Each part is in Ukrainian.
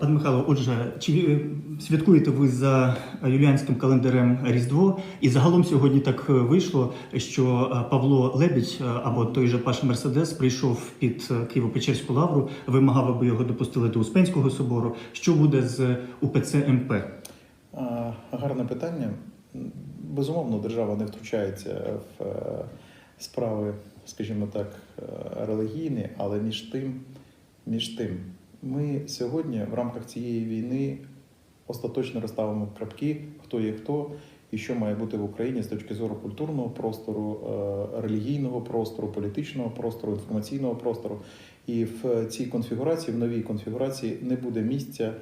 Пане Михайло, отже, чи е, святкуєте ви за юліанським календарем Різдво? І загалом сьогодні так е, вийшло, що е, Павло Лебідь або той же Паша Мерседес прийшов під Києво-Печерську лавру, вимагав, аби його допустили до Успенського собору. Що буде з УПЦ МП? Гарне питання. Безумовно, держава не втручається в справи, скажімо так, релігійні, але між тим, між тим, ми сьогодні в рамках цієї війни остаточно розставимо крапки, хто є хто і що має бути в Україні з точки зору культурного простору, е, релігійного простору, політичного простору, інформаційного простору. І в цій конфігурації, в новій конфігурації, не буде місця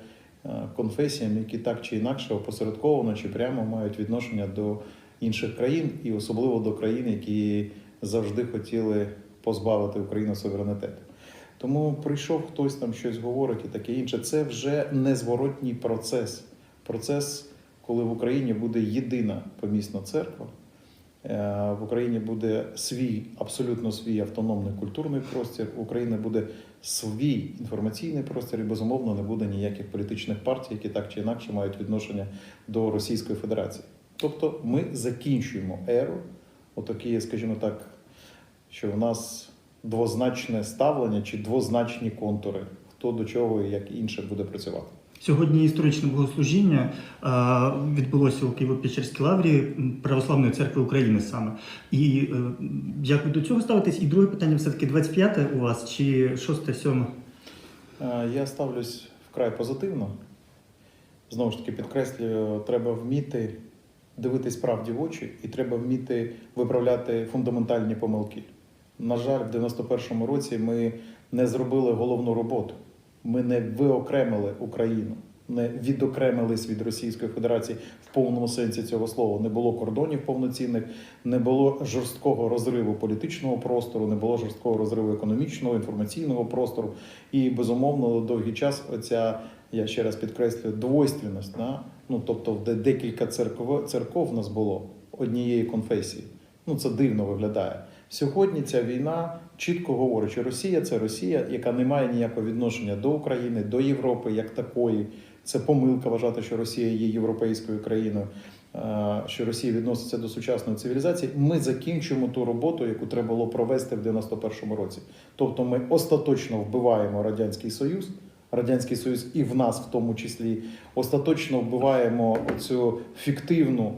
е, конфесіям, які так чи інакше опосередковано чи прямо мають відношення до інших країн, і особливо до країн, які завжди хотіли позбавити Україну суверенітету. Тому прийшов хтось там щось говорить і таке інше. Це вже незворотній процес. Процес, коли в Україні буде єдина помісна церква. Е, В Україні буде свій, абсолютно свій автономний культурний простір. В Україні буде свій інформаційний простір, і безумовно не буде ніяких політичних партій, які так чи інакше мають відношення до Російської Федерації. Тобто ми закінчуємо еру, отакі, скажімо так, що в нас двозначне ставлення чи двозначні контури, хто до чого і як інше буде працювати. Сьогодні історичне богослужіння е, відбулося у Києво-Печерській лаврі Православної церкви України саме. І е, як ви до цього ставитесь? І друге питання все-таки 25 у вас чи 6-7? Е, Я ставлюсь вкрай позитивно. Знову ж таки, підкреслюю, треба вміти дивитись правді в очі, і треба вміти виправляти фундаментальні помилки. На жаль, в 91-му році ми не зробили головну роботу. Ми не виокремили Україну, не відокремились від Російської Федерації в повному сенсі цього слова. Не було кордонів повноцінних, не було жорсткого розриву політичного простору, не було жорсткого розриву економічного, інформаційного простору. І безумовно довгий час оця, я ще раз підкреслюю, двойственність. Да? Ну тобто, де декілька церков, церков в нас було однієї конфесії. Ну це дивно виглядає. Сьогодні ця війна чітко говорить, що Росія це Росія, яка не має ніякого відношення до України, до Європи як такої. Це помилка вважати, що Росія є європейською країною, е, що Росія відноситься до сучасної цивілізації. Ми закінчуємо ту роботу, яку треба було провести в 91-му році. Тобто, ми остаточно вбиваємо радянський союз. Радянський Союз і в нас в тому числі остаточно вбиваємо цю фіктивну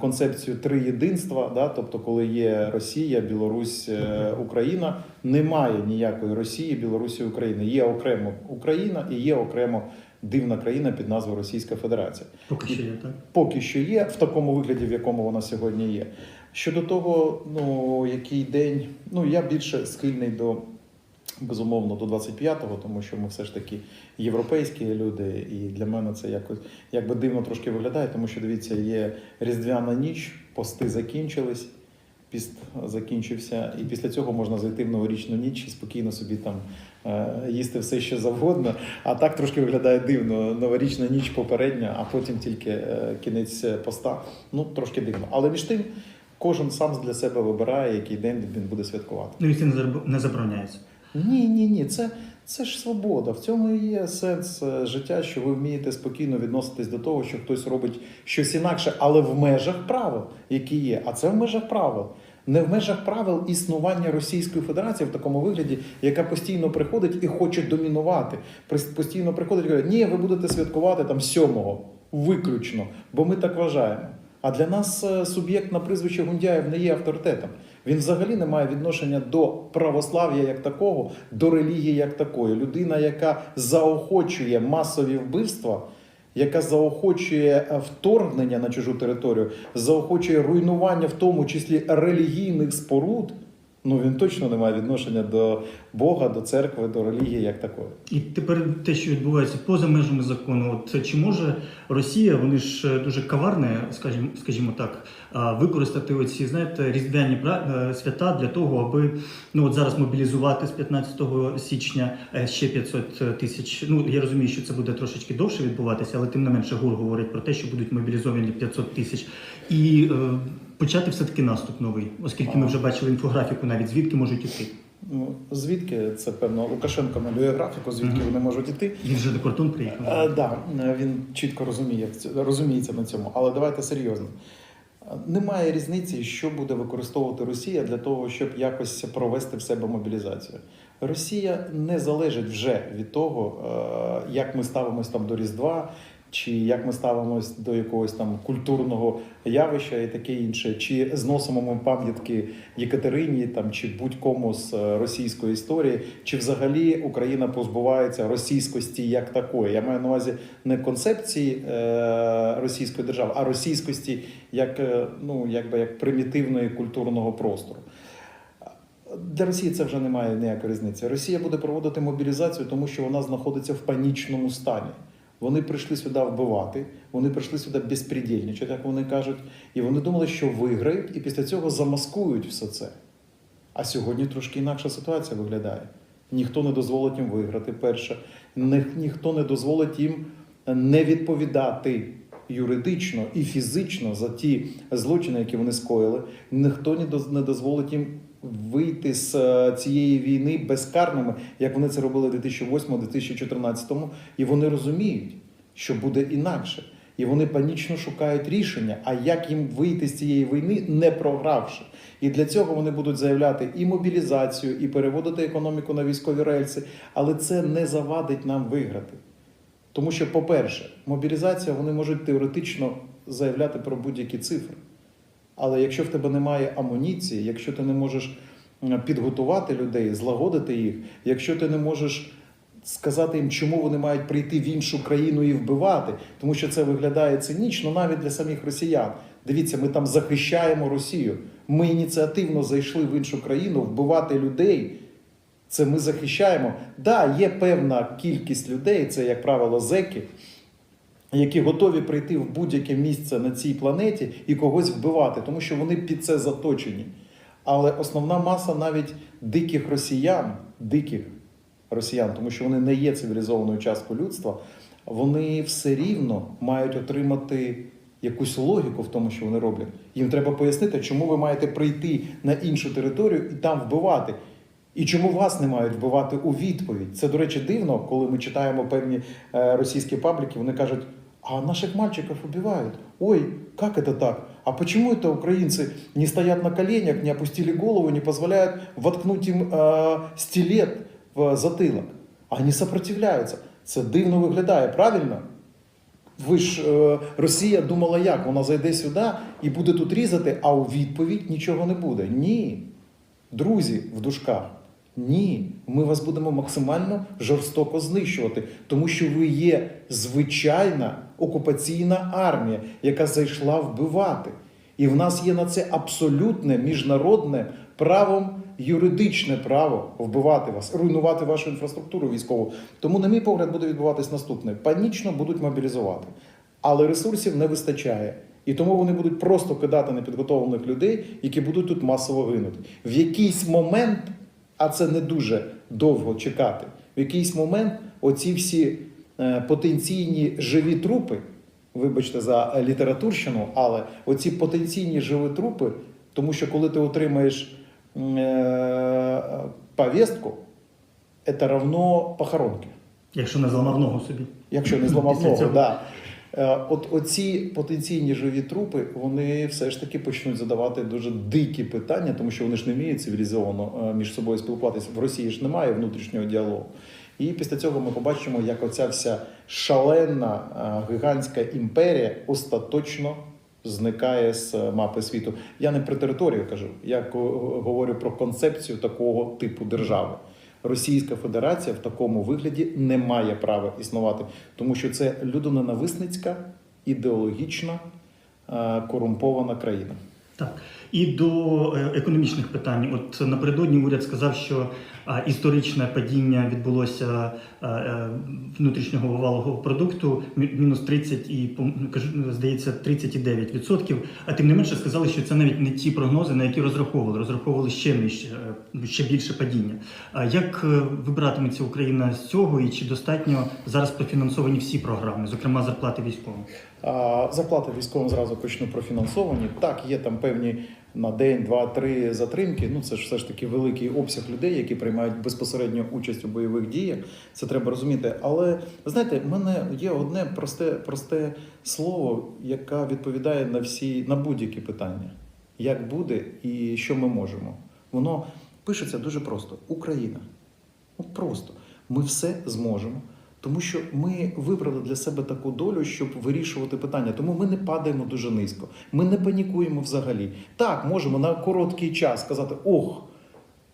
концепцію три єдинства. Да? Тобто, коли є Росія, Білорусь, е, Україна, немає ніякої Росії, Білорусі, України. Є окремо Україна і є окремо дивна країна під назвою Російська Федерація. Поки що є, так? Поки що є в такому вигляді, в якому вона сьогодні є. Щодо того, ну який день, ну я більше схильний до безумовно до 25-го, тому що ми все ж таки європейські люди, і для мене це якось якби дивно трошки виглядає, тому що дивіться, є різдвяна ніч, пости закінчились. Піст закінчився, і після цього можна зайти в новорічну ніч і спокійно собі там е, їсти все, що завгодно. А так трошки виглядає дивно. Новорічна ніч попередня, а потім тільки е, кінець поста. Ну трошки дивно. Але між тим, кожен сам для себе вибирає, який день він буде святкувати. Ну і це не забороняється. Ні, ні, ні, це, це ж свобода. В цьому і є сенс е, життя, що ви вмієте спокійно відноситись до того, що хтось робить щось інакше, але в межах правил, які є. А це в межах правил. Не в межах правил існування Російської Федерації в такому вигляді, яка постійно приходить і хоче домінувати. Постійно приходить і каже, ні, ви будете святкувати там сьомого, виключно, бо ми так вважаємо. А для нас е, суб'єкт на прізвище Гундяєв не є авторитетом. Він взагалі не має відношення до православ'я як такого, до релігії як такої. Людина, яка заохочує масові вбивства, яка заохочує е, вторгнення на чужу територію, заохочує руйнування, в тому числі релігійних споруд. Ну він точно не має відношення до Бога, до церкви, до релігії як такої. І тепер те, що відбувається поза межами закону, от чи може Росія, вони ж е, дуже каварне, скажімо, скажімо так, використати оці, знаєте, різдвяні е, свята для того, аби ну от зараз мобілізувати з 15 січня е, ще 500 тисяч. Ну я розумію, що це буде трошечки довше відбуватися, але тим не менше ГУР говорить про те, що будуть мобілізовані 500 тисяч. І е, почати все таки наступ новий, оскільки ми вже бачили інфографіку, навіть звідки можуть іти. Ну, звідки це певно Лукашенко малює графіку, звідки Мгм. вони можуть іти. Він вже до кордон приїхав. Е, да, він чітко розуміє розуміється на цьому. Але давайте серйозно. Немає різниці, що буде використовувати Росія для того, щоб якось провести в себе мобілізацію. Росія не залежить вже від того, е, як ми ставимось там до Різдва, чи як ми ставимось до якогось там культурного явища і таке інше, чи зносимо ми пам'ятки Єкатерині там чи будь-кому з е, російської історії, чи взагалі Україна позбувається російськості як такої. Я маю на увазі не концепції е, російської держави, а російськості як е, ну якби як примітивної культурного простору. Для Росії це вже не має ніякої різниці. Росія буде проводити мобілізацію, тому що вона знаходиться в панічному стані. Вони прийшли сюди вбивати, вони прийшли сюди безпредельничати, як вони кажуть, і вони думали, що виграють, і після цього замаскують все це. А сьогодні трошки інакша ситуація виглядає. Ніхто не дозволить їм виграти. Перше, Ні- ніхто не дозволить їм не відповідати юридично і фізично за ті злочини, які вони скоїли. Ніхто не дозволить їм вийти з е, цієї війни безкарними, як вони це робили в 2008-2014, і вони розуміють, що буде інакше. І вони панічно шукають рішення, а як їм вийти з цієї війни, не програвши. І для цього вони будуть заявляти і мобілізацію, і переводити економіку на військові рельси. Але це не завадить нам виграти. Тому що, по-перше, мобілізація вони можуть теоретично заявляти про будь-які цифри. Але якщо в тебе немає амуніції, якщо ти не можеш підготувати людей, злагодити їх, якщо ти не можеш сказати їм, чому вони мають прийти в іншу країну і вбивати, тому що це виглядає цинічно навіть для самих росіян. Дивіться, ми там захищаємо Росію. Ми ініціативно зайшли в іншу країну вбивати людей. Це ми захищаємо. Да, є певна кількість людей, це, як правило, зеки, які готові прийти в будь-яке місце на цій планеті і когось вбивати, тому що вони під це заточені. Але основна маса навіть диких росіян, диких росіян, тому що вони не є цивілізованою часткою людства, вони все рівно мають отримати якусь логіку в тому, що вони роблять. Їм треба пояснити, чому ви маєте прийти на іншу територію і там вбивати. І чому вас не мають вбивати у відповідь? Це, до речі, дивно, коли ми читаємо певні е, російські пабліки, вони кажуть, а наших мальчиков убивают. Ой, как это так? А почему это украинцы не стоят на коленях, не опустили голову, не позволяют воткнуть им э, стилет в затылок? Они сопротивляются. Це дивно виглядає, правильно? Ви ж е, Росія думала, як вона зайде сюди і буде тут різати, а у відповідь нічого не буде. Ні. Друзі в дужках, ні, ми вас будемо максимально жорстоко знищувати, тому що ви є звичайна окупаційна армія, яка зайшла вбивати. І в нас є на це абсолютне міжнародне правом юридичне право вбивати вас, руйнувати вашу інфраструктуру військову. Тому, на мій погляд, буде відбуватись наступне: панічно будуть мобілізувати, але ресурсів не вистачає. І тому вони будуть просто кидати непідготовлених людей, які будуть тут масово гинути. В якийсь момент, а це не дуже довго чекати, в якийсь момент оці всі е, потенційні живі трупи, вибачте за літературщину, але оці потенційні живі трупи, тому що коли ти отримаєш е, повістку, це равно похоронки. Якщо не зламав ногу собі. Якщо не зламав ногу, да. Е, От оці потенційні живі трупи, вони все ж таки почнуть задавати дуже дикі питання, тому що вони ж не вміють цивілізовано е, між собою спілкуватися. В Росії ж немає внутрішнього діалогу. І після цього ми побачимо, як оця вся шалена е, гігантська імперія остаточно зникає з мапи світу. Я не про територію кажу, я говорю про концепцію такого типу держави. Російська Федерація в такому вигляді не має права існувати, тому що це людоненависницька, ідеологічна, е, корумпована країна. Так. І до е, економічних питань. От напередодні уряд сказав, що історичне падіння відбулося е, внутрішнього валового продукту мі- мінус 30 і пом- кажу, здається 39 відсотків. А тим не менше сказали, що це навіть не ті прогнози, на які розраховували. Розраховували ще нижче, е, ще більше падіння. А як вибиратиметься Україна з цього, і чи достатньо зараз профінансовані всі програми, зокрема зарплати військовим? А Зарплати військовим зразу почну профінансовані. Так, є там певні на день, два, три затримки. Ну це ж все ж таки великий обсяг людей, які приймають безпосередньо участь у бойових діях. Це треба розуміти. Але знаєте, в мене є одне просте, просте слово, яке відповідає на всі на будь-які питання. Як буде і що ми можемо? Воно пишеться дуже просто: Україна. Ну просто ми все зможемо. Тому що ми вибрали для себе таку долю, щоб вирішувати питання. Тому ми не падаємо дуже низько. Ми не панікуємо взагалі. Так, можемо на короткий час сказати: ох,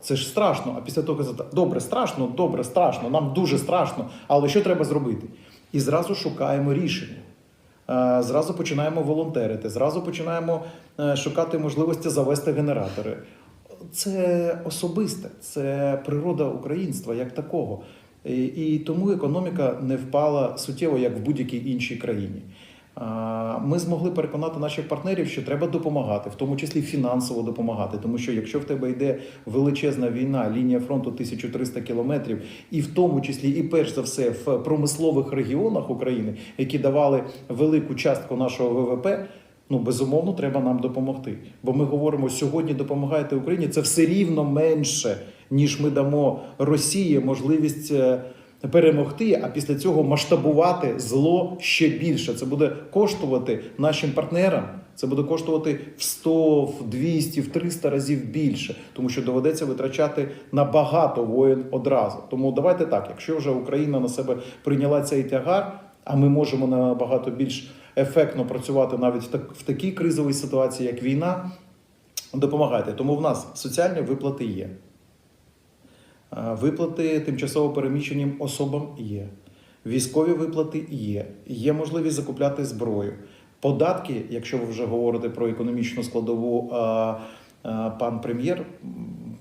це ж страшно. А після того казати, добре, страшно, добре, страшно, нам дуже страшно, але що треба зробити? І зразу шукаємо рішення. Е, Зразу починаємо волонтерити, зразу починаємо е, шукати можливості завести генератори. Це особисте, це природа українства як такого. І, і тому економіка не впала суттєво, як в будь-якій іншій країні. Ми змогли переконати наших партнерів, що треба допомагати, в тому числі фінансово допомагати. Тому що якщо в тебе йде величезна війна, лінія фронту 1300 кілометрів, і в тому числі, і перш за все, в промислових регіонах України, які давали велику частку нашого ВВП. Ну, безумовно, треба нам допомогти. Бо ми говоримо, сьогодні допомагаєте Україні, це все рівно менше, ніж ми дамо Росії можливість е, перемогти, а після цього масштабувати зло ще більше. Це буде коштувати нашим партнерам. Це буде коштувати в 100, в 200, в 300 разів більше, тому що доведеться витрачати на багато воїн одразу. Тому давайте так, якщо вже Україна на себе прийняла цей тягар, а ми можемо набагато більш ефектно працювати навіть так, в такій кризовій ситуації, як війна, допомагайте. Тому в нас соціальні виплати є. Виплати тимчасово переміщеним особам є. Військові виплати є. Є можливість закупляти зброю. Податки, якщо ви вже говорите про економічну складову, пан прем'єр,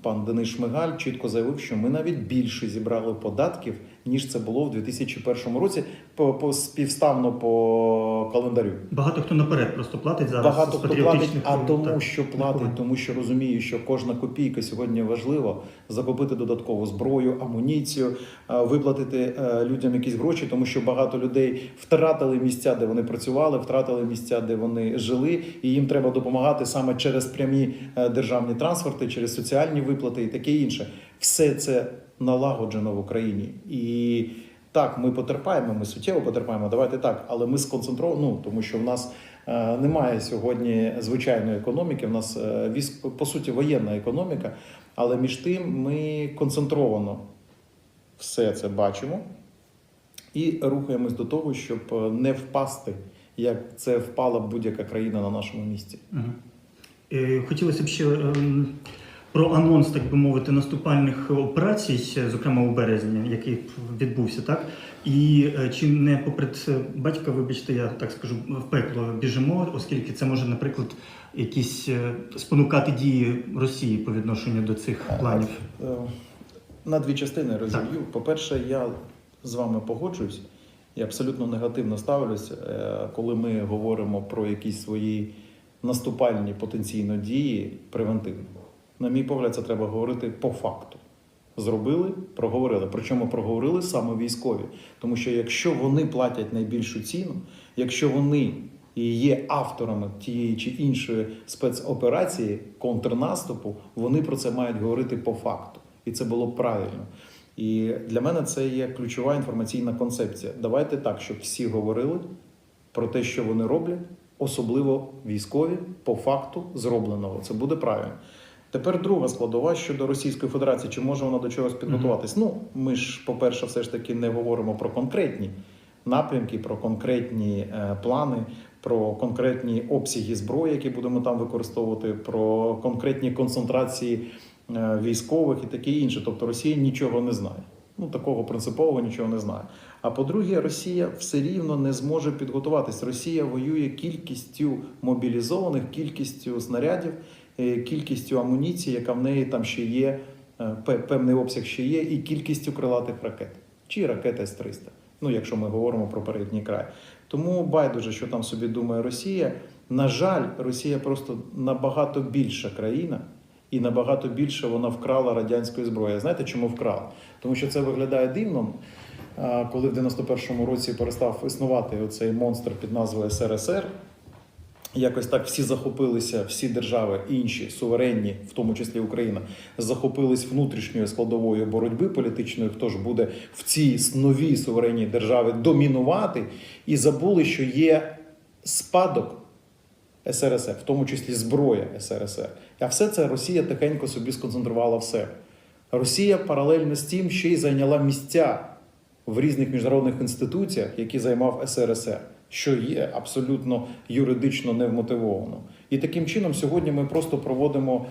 пан Денис Шмигаль, чітко заявив, що ми навіть більше зібрали податків, ніж це було в 2001 році, по, по співставно по календарю. Багато хто наперед просто платить зараз. Багато хто платить, а тому, так, що платить, тому що розуміє, що кожна копійка сьогодні важливо закупити додаткову зброю, амуніцію, е, виплатити е, людям якісь гроші, тому що багато людей втратили місця, де вони працювали, втратили місця, де вони жили, і їм треба допомагати саме через прямі е, державні трансферти, через соціальні виплати і таке інше. Все це налагоджено в Україні і. Так, ми потерпаємо, ми суттєво потерпаємо. Давайте так, але ми сконцентровані, ну, тому що в нас е, немає сьогодні звичайної економіки. В нас е, військ, по суті воєнна економіка, але між тим ми концентровано все це бачимо і рухаємось до того, щоб е, не впасти, як це впала будь-яка країна на нашому місці. Е, Хотілося б ще ем, про анонс, так би мовити, наступальних операцій, зокрема у березні, який відбувся, так? І е, чи не поперед е, батька, вибачте, я так скажу, в пекло біжимо, оскільки це може, наприклад, якісь е, спонукати дії Росії по відношенню до цих планів. Е, На дві частини розіб'ю. По-перше, я з вами погоджуюсь і абсолютно негативно ставлюсь, коли ми говоримо про якісь свої наступальні потенційно дії превентивно. На мій погляд, це треба говорити по факту. Зробили, проговорили. Причому проговорили саме військові. Тому що якщо вони платять найбільшу ціну, якщо вони і є авторами тієї чи іншої спецоперації, контрнаступу, вони про це мають говорити по факту. І це було правильно. І для мене це є ключова інформаційна концепція. Давайте так, щоб всі говорили про те, що вони роблять, особливо військові, по факту зробленого. Це буде правильно. Тепер друга складова щодо Російської Федерації, чи може вона до чогось підготуватись? Ну, ми ж, по-перше, все ж таки не говоримо про конкретні напрямки, про конкретні е, плани, про конкретні обсяги зброї, які будемо там використовувати, про конкретні концентрації е, військових і таке інше. Тобто Росія нічого не знає. Ну, такого принципового нічого не знає. А по-друге, Росія все рівно не зможе підготуватись. Росія воює кількістю мобілізованих, кількістю снарядів, кількістю амуніції, яка в неї там ще є, е, певний обсяг ще є, і кількістю крилатих ракет чи ракет С-300. Ну, якщо ми говоримо про передній край. Тому байдуже, що там собі думає Росія. На жаль, Росія просто набагато більша країна, і набагато більше вона вкрала радянської зброї. Знаєте, чому вкрала? Тому що це виглядає дивно, коли в 91-му році перестав існувати оцей монстр під назвою СРСР. Якось так всі захопилися, всі держави інші суверенні, в тому числі Україна, захопились внутрішньою складовою боротьби політичної, хто ж буде в цій новій суверенній державі домінувати, і забули, що є спадок СРСР, в тому числі зброя СРСР. А все це Росія тихенько собі сконцентрувала в. Росія паралельно з тим ще й зайняла місця в різних міжнародних інституціях, які займав СРСР, що є абсолютно юридично невмотивовано. І таким чином сьогодні ми просто проводимо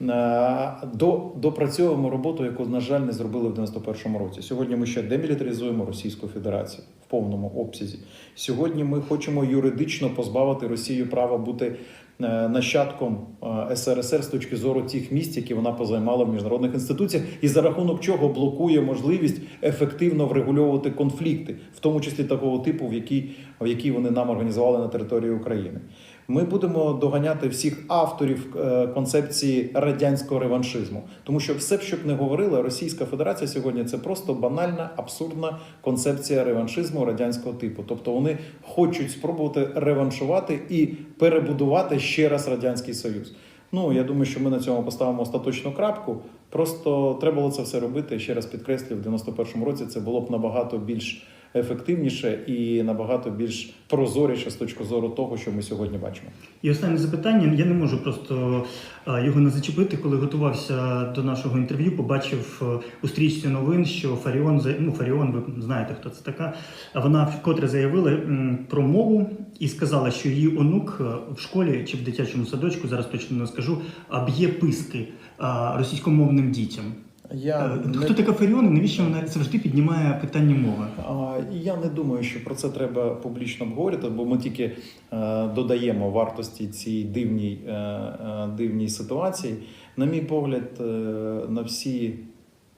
е, до, допрацьовуємо роботу, яку, на жаль, не зробили в 91-му році. Сьогодні ми ще демілітаризуємо Російську Федерацію в повному обсязі. Сьогодні ми хочемо юридично позбавити Росію права бути нащадком е, СРСР з точки зору тих місць, які вона позаймала в міжнародних інституціях, і за рахунок чого блокує можливість ефективно врегульовувати конфлікти, в тому числі такого типу, в якій, в якій вони нам організували на території України. Ми будемо доганяти всіх авторів е, концепції радянського реваншизму, тому що все, що б не говорили, Російська Федерація сьогодні це просто банальна, абсурдна концепція реваншизму радянського типу. Тобто вони хочуть спробувати реваншувати і перебудувати ще раз радянський союз. Ну я думаю, що ми на цьому поставимо остаточну крапку. Просто треба було це все робити. Ще раз підкреслю, в 91-му році це було б набагато більш ефективніше і набагато більш прозоріше з точки зору того, що ми сьогодні бачимо. І останнє запитання. Я не можу просто його не зачепити. Коли готувався до нашого інтерв'ю, побачив е, у стрічці новин, що Фаріон ну, Фаріон, ви знаєте, хто це така. Вона вкотре заявила про мову і сказала, що її онук е, в школі чи в дитячому садочку, зараз точно не скажу, б'є писки російськомовним дітям. Я Е, не Хто така Фаріон і навіщо вона завжди піднімає питання мови? Я не думаю, що про це треба публічно обговорювати, бо ми тільки е, додаємо вартості цій дивній, е, дивній ситуації. На мій погляд, на всі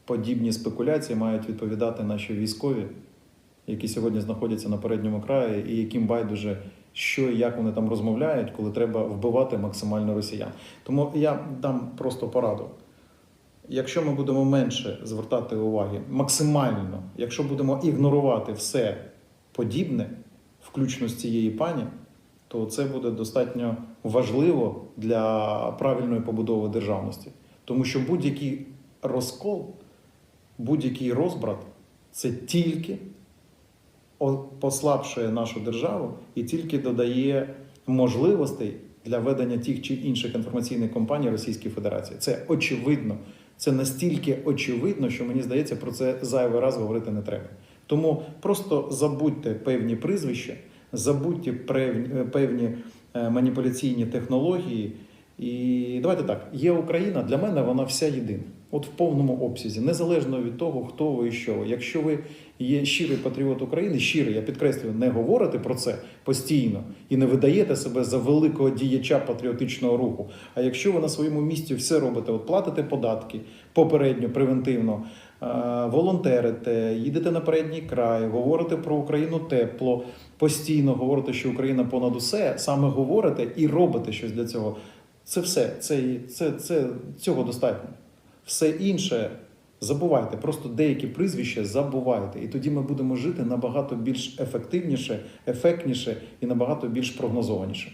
подібні спекуляції мають відповідати наші військові, які сьогодні знаходяться на передньому краї, і яким байдуже, що і як вони там розмовляють, коли треба вбивати максимально росіян. Тому я дам просто пораду. Якщо ми будемо менше звертати уваги максимально, якщо будемо ігнорувати все подібне, включно з цієї пані, то це буде достатньо важливо для правильної побудови державності. Тому що будь-який розкол, будь-який розбрат це тільки послабшує нашу державу і тільки додає можливостей для ведення тих чи інших інформаційних компаній Російської Федерації. Це очевидно. Це настільки очевидно, що мені здається, про це зайвий раз говорити не треба. Тому просто забудьте певні прізвища, забудьте певні, певні е, маніпуляційні технології. І давайте так: є Україна, для мене вона вся єдина. От в повному обсязі, незалежно від того, хто ви і що. Якщо ви є щирий патріот України, щирий, я підкреслюю, не говорите про це постійно і не видаєте себе за великого діяча патріотичного руху. А якщо ви на своєму місці все робите, от платите податки попередньо, превентивно, е, волонтерите, їдете на передній край, говорите про Україну тепло, постійно говорите, що Україна понад усе, саме говорите і робите щось для цього. Це все, це, це, це цього достатньо. Все інше забувайте, просто деякі прізвища забувайте. І тоді ми будемо жити набагато більш ефективніше, ефектніше і набагато більш прогнозованіше.